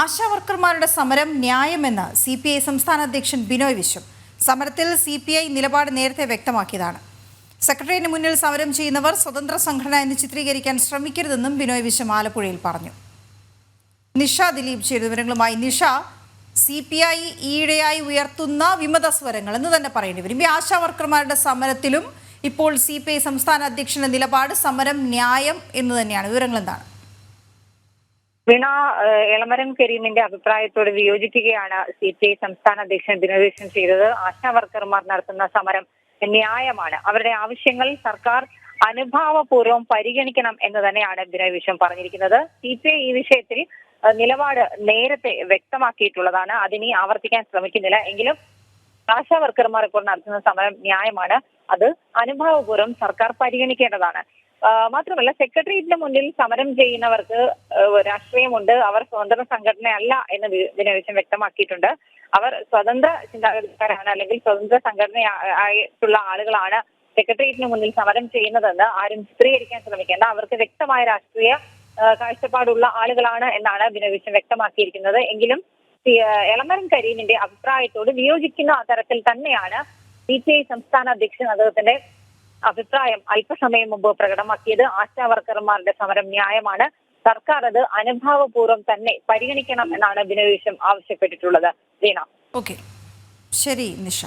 ആശാ വർക്കർമാരുടെ സമരം ന്യായമെന്ന് C P I സംസ്ഥാന അധ്യക്ഷൻ ബിനോയ് വിശ്വം. സമരത്തിൽ സി പി ഐ നിലപാട് നേരത്തെ വ്യക്തമാക്കിയതാണ്. സെക്രട്ടറിയേറ്റിന് മുന്നിൽ സമരം ചെയ്യുന്നവർ സ്വതന്ത്ര സംഘടന എന്ന് ചിത്രീകരിക്കാൻ ശ്രമിക്കരുതെന്നും ബിനോയ് വിശ്വം ആലപ്പുഴയിൽ പറഞ്ഞു. നിഷ ദിലീപ് ചെയ്ത വിവരങ്ങളുമായി നിഷ സി പി ഐ ഈയിടെയായി ഉയർത്തുന്ന വിമത സ്വരങ്ങൾ എന്ന് തന്നെ പറയേണ്ടി വരും. ഈ ആശാവർക്കർമാരുടെ സമരത്തിലും ഇപ്പോൾ സി പി ഐ സംസ്ഥാന അധ്യക്ഷന്റെ നിലപാട് സമരം ന്യായം എന്ന് തന്നെയാണ്. വിവരങ്ങൾ എന്താണ്? വീണ എളമരം കരീമിന്റെ അഭിപ്രായത്തോട് വിയോജിക്കുകയാണ് സി പി ഐ സംസ്ഥാന അധ്യക്ഷൻ ബിനോയ് ചെയ്തത്. ആശാ വർക്കർമാർ നടത്തുന്ന സമരം ന്യായമാണ്. അവരുടെ ആവശ്യങ്ങൾ സർക്കാർ അനുഭാവപൂർവം പരിഗണിക്കണം എന്ന് തന്നെയാണ് വിശ്വം പറഞ്ഞിരിക്കുന്നത്. സി പി ഐ ഈ വിഷയത്തിൽ നിലപാട് നേരത്തെ വ്യക്തമാക്കിയിട്ടുള്ളതാണ്. അതിനി ആവർത്തിക്കാൻ ശ്രമിക്കുന്നില്ല. എങ്കിലും ആശാ വർക്കർമാർ ഇപ്പോൾ നടത്തുന്ന സമരം ന്യായമാണ്. അത് അനുഭാവപൂർവം സർക്കാർ പരിഗണിക്കേണ്ടതാണ്. മാത്രമല്ല സെക്രട്ടേറിയറ്റിന് മുന്നിൽ സമരം ചെയ്യുന്നവർക്ക് രാഷ്ട്രീയമുണ്ട് അവർ സ്വതന്ത്ര സംഘടനയല്ല എന്ന് ദിനവിശം വ്യക്തമാക്കിയിട്ടുണ്ട്. അവർ സ്വതന്ത്ര ചിന്താഗതിക്കാരാണ് അല്ലെങ്കിൽ സ്വതന്ത്ര സംഘടന ആയിട്ടുള്ള ആളുകളാണ് സെക്രട്ടേറിയറ്റിന് മുന്നിൽ സമരം ചെയ്യുന്നതെന്ന് ആരും ചിത്രീകരിക്കാൻ ശ്രമിക്കേണ്ട. അവർക്ക് വ്യക്തമായ രാഷ്ട്രീയ കാഴ്ചപ്പാടുള്ള ആളുകളാണ് എന്നാണ് ദിനവിശം വ്യക്തമാക്കിയിരിക്കുന്നത്. എങ്കിലും എളമരം കരീമിന്റെ അഭിപ്രായത്തോട് വിയോജിക്കുന്ന തരത്തിൽ തന്നെയാണ് സി സംസ്ഥാന അധ്യക്ഷൻ അദ്ദേഹത്തിന്റെ അഭിപ്രായം അല്പസമയം മുമ്പ് പ്രകടമാക്കിയത് ആശാ വർക്കർമാരുടെ സമരം ന്യായമാണ്. സർക്കാർ അത് അനുഭാവപൂർവം തന്നെ പരിഗണിക്കണം എന്നാണ് ബിനോയ് ആവശ്യപ്പെട്ടിട്ടുള്ളത്. ശരി നിഷ.